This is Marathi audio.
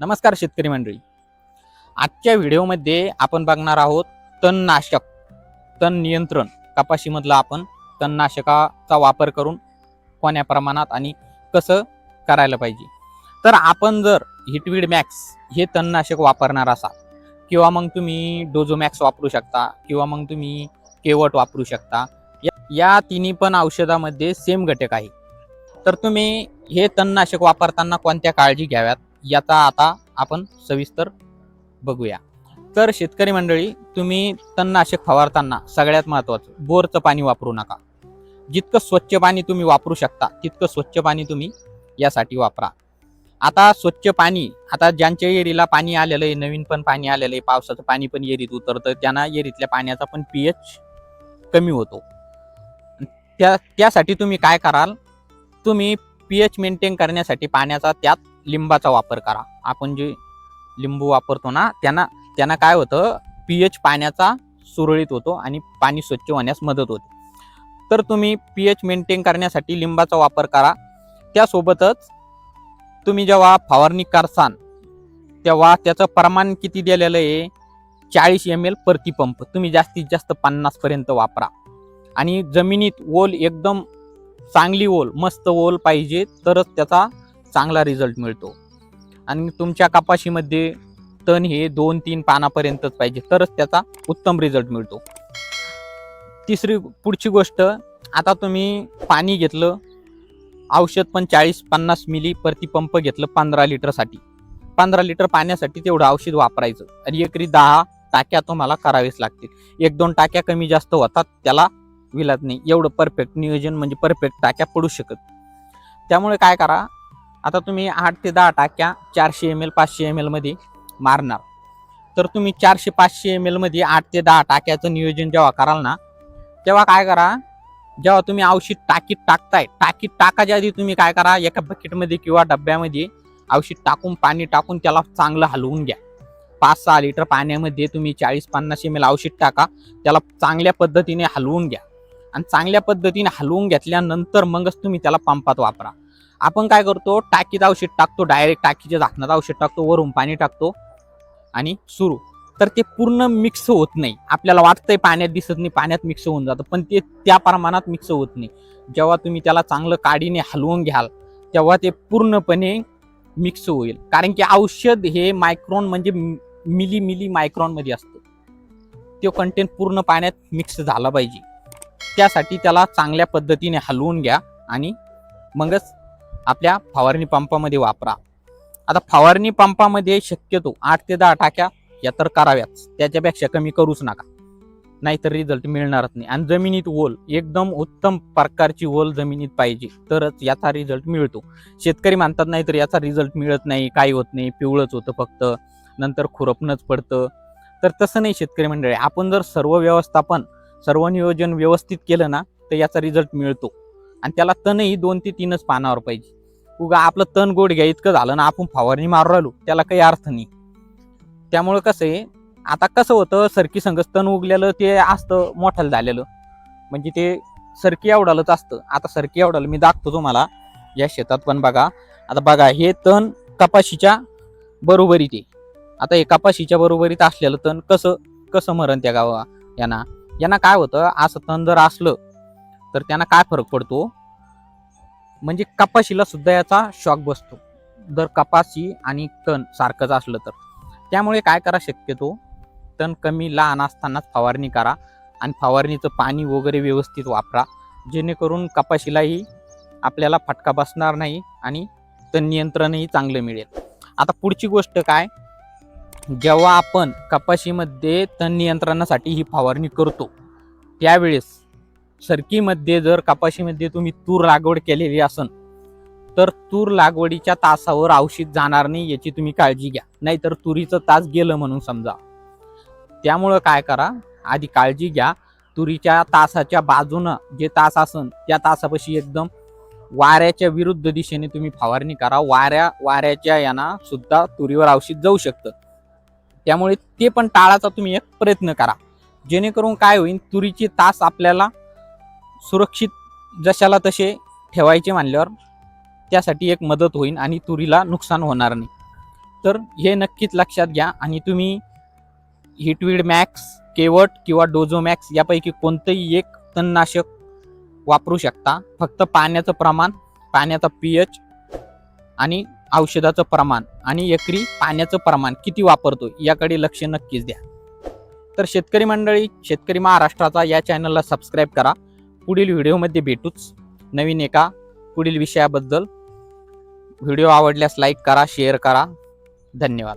नमस्कार शेतकरी मंडळी. आजच्या व्हिडिओमध्ये आपण बघणार आहोत तणनाशक तण नियंत्रण कपाशीमधलं आपण तणनाशकाचा वापर करून कोण्या प्रमाणात आणि कसं करायला पाहिजे. तर आपण जर हिटवीड मॅक्स हे तणनाशक वापरणार असाल किंवा मग तुम्ही डोझोमॅक्स वापरू शकता किंवा मग तुम्ही केवट वापरू शकता या- या तिन्ही पण औषधामध्ये सेम घटक आहे. तर तुम्ही हे तणनाशक वापरताना कोणत्या काळजी घ्याव्यात? याचा आता आपण सविस्तर बघूया. तर शेतकरी मंडळी तुम्ही तणनाशक फवारताना सगळ्यात महत्त्वाचं बोरचं पाणी वापरू नका. जितकं स्वच्छ पाणी तुम्ही वापरू शकता तितकं स्वच्छ पाणी तुम्ही यासाठी वापरा. आता स्वच्छ पाणी आता ज्यांच्या एरीला पाणी आलेलं आहे नवीन पण पाणी आलेलं आहे पावसाचं पाणी पण एरीत उतरतं त्यांना एरीतल्या पाण्याचा पण पी एच कमी होतो. त्या त्यासाठी तुम्ही काय कराल? तुम्ही पी एच मेंटेन करण्यासाठी पाण्याचा त्यात लिंबाचा वापर करा. आपण जे लिंबू वापरतो ना त्यांना त्यांना काय होतं? पी एच पाण्याचा सुरळीत होतो आणि पाणी स्वच्छ होण्यास मदत होते. तर तुम्ही पी एच मेंटेन करण्यासाठी लिंबाचा वापर करा. त्यासोबतच तुम्ही जेव्हा फवारणी करसान तेव्हा त्याचं प्रमाण किती दिलेलं आहे? चाळीस एम एल प्रतिपंप तुम्ही जास्तीत जास्त पन्नासपर्यंत वापरा. आणि जमिनीत ओल एकदम चांगली ओल मस्त ओल पाहिजे तरच त्याचा चांगला रिझल्ट मिळतो. आणि तुमच्या कपाशीमध्ये तण हे दोन तीन पानापर्यंतच पाहिजे तरच त्याचा उत्तम रिझल्ट मिळतो. तिसरी पुढची गोष्ट आता तुम्ही पाणी घेतलं औषध पण चाळीस पन्नास मिली प्रतिपंप घेतलं पंधरा लिटरसाठी पंधरा लिटर पाण्यासाठी तेवढं औषध वापरायचं आणि एकरी दहा टाक्या तुम्हाला करावेच लागतील. एक दोन टाक्या कमी जास्त होतात त्याला विलात नाही. एवढं परफेक्ट नियोजन म्हणजे परफेक्ट टाक्या पडू शकत. त्यामुळे काय करा आता तुम्ही आठ ते दहा टाक्या चारशे एम एल पाचशे एम एलमध्ये मारणार. तर तुम्ही चारशे पाचशे एम एलमध्ये आठ ते दहा टाक्याचं नियोजन जेव्हा कराल ना तेव्हा काय करा जेव्हा तुम्ही औषध टाकीत टाकताय टाकीत टाकाच्या आधी तुम्ही काय करा एका बकेटमध्ये किंवा डब्यामध्ये औषध टाकून पाणी टाकून त्याला चांगलं हलवून घ्या. पाच सहा लिटर पाण्यामध्ये तुम्ही चाळीस पन्नास एम एल औषध टाका त्याला चांगल्या पद्धतीने हलवून घ्या. आणि चांगल्या पद्धतीने हलवून घेतल्यानंतर मगच तुम्ही त्याला पंपात वापरा. आपण काय करतो टाकीत औषध टाकतो डायरेक्ट टाकीच्या झाकणात औषध टाकतो वरून पाणी टाकतो आणि सुरू. तर ते पूर्ण मिक्स होत नाही. आपल्याला वाटतंय पाण्यात दिसत नाही पाण्यात मिक्स होऊन जातं पण ते त्या प्रमाणात मिक्स होत नाही. जेव्हा तुम्ही त्याला चांगलं काडीने हलवून घ्याल तेव्हा ते पूर्णपणे मिक्स होईल. कारण की औषध हे मायक्रॉन म्हणजे मिली मिली मायक्रॉनमध्ये असतं. तो कंटेंट पूर्ण पाण्यात मिक्स झाला पाहिजे. त्यासाठी त्याला चांगल्या पद्धतीने हलवून घ्या आणि मगच आपल्या फवारणी पंपामध्ये वापरा. आता फवारणी पंपामध्ये शक्यतो आठ ते दहा टाक्या या तर कराव्याच. त्याच्यापेक्षा कमी करूच नका. नाहीतर रिझल्ट मिळणारच नाही. आणि जमिनीत ओल एकदम उत्तम प्रकारची ओल जमिनीत पाहिजे तरच याचा रिझल्ट मिळतो. शेतकरी मानतात नाही तर याचा रिझल्ट मिळत नाही काही होत नाही पिवळंच होतं फक्त नंतर खुरपणंच पडतं. तर तसं नाही शेतकरी मंडळी. आपण जर सर्व व्यवस्थापन सर्व नियोजन व्यवस्थित केलं ना तर याचा रिझल्ट मिळतो. आणि त्याला तणही दोन ते तीनच पानावर पाहिजे. उगा आपलं तण गोड घ्या इतकं झालं ना आपण फवारणी मारू राहिलो. त्याला काही अर्थ नाही. त्यामुळं कसं आहे आता कसं होतं सरकी संगच तण उगलेलं ते असतं मोठ्याला झालेलं. म्हणजे ते सरकी आवडालंच असतं. आता सरकी आवडालं मी दाखवतो तुम्हाला या शेतात पण बघा. आता बघा हे तण कपाशीच्या बरोबरीत आहे. आता हे कपाशीच्या बरोबरीत असलेलं तण कसं कसं मरण त्या गावा यांना? यांना काय होतं असं तण जर असलं तर त्यांना काय फरक पडतो? म्हणजे कपाशीला सुद्धा याचा शॉक बसतो. जर कपाशी आणि तण सारखंच असलं तर. त्यामुळे काय करा शक्यतो? तण कमी लहान असतानाच फवारणी करा आणि फवारणीचं पाणी वगैरे व्यवस्थित वापरा. जेणेकरून कपाशीलाही आपल्याला फटका बसणार नाही आणि तण नियंत्रणही चांगलं मिळेल. आता पुढची गोष्ट काय? जेव्हा आपण कपाशीमध्ये तण नियंत्रणासाठी ही फवारणी करतो त्यावेळेस सरकीमध्ये जर कपाशीमध्ये तुम्ही तूर लागवड केलेली असन तर तूर लागवडीच्या तासावर औषध जाणार नाही याची तुम्ही काळजी घ्या. नाहीतर तुरीचं तास गेलं म्हणून समजा. त्यामुळं काय करा आधी काळजी घ्या. तुरीच्या तासाच्या बाजूनं जे तास असन त्या तासापाशी एकदम वाऱ्याच्या विरुद्ध दिशेने तुम्ही फवारणी करा. वाऱ्या वाऱ्याच्या यांना सुद्धा तुरीवर औषध जाऊ शकतं. त्यामुळे ते पण टाळाचा तुम्ही एक प्रयत्न करा. जेणेकरून काय होईल तुरीचे तास आपल्याला सुरक्षित जशाला तसे ठेवायचे म्हणल्यावर त्यासाठी एक मदत होईल आणि तुरीला नुकसान होणार नाही. तर हे नक्कीच लक्षात घ्या आणि तुम्ही हिटवीड मॅक्स केवट किंवा डोझोमॅक्स यापैकी कोणतंही एक तणनाशक वापरू शकता. फक्त पाण्याचं प्रमाण पाण्याचा पी एच आणि औषधाचं प्रमाण आणि एकरी पाण्याचं प्रमाण किती वापरतो याकडे लक्ष नक्कीच द्या. तर शेतकरी मंडळी शेतकरी महाराष्ट्राचा या चॅनलला सबस्क्राईब करा. पुढील व्हिडिओमध्ये भेटूच. नवीन एका पुढील विषयाबद्दल. व्हिडिओ आवडल्यास लाईक करा शेअर करा. धन्यवाद.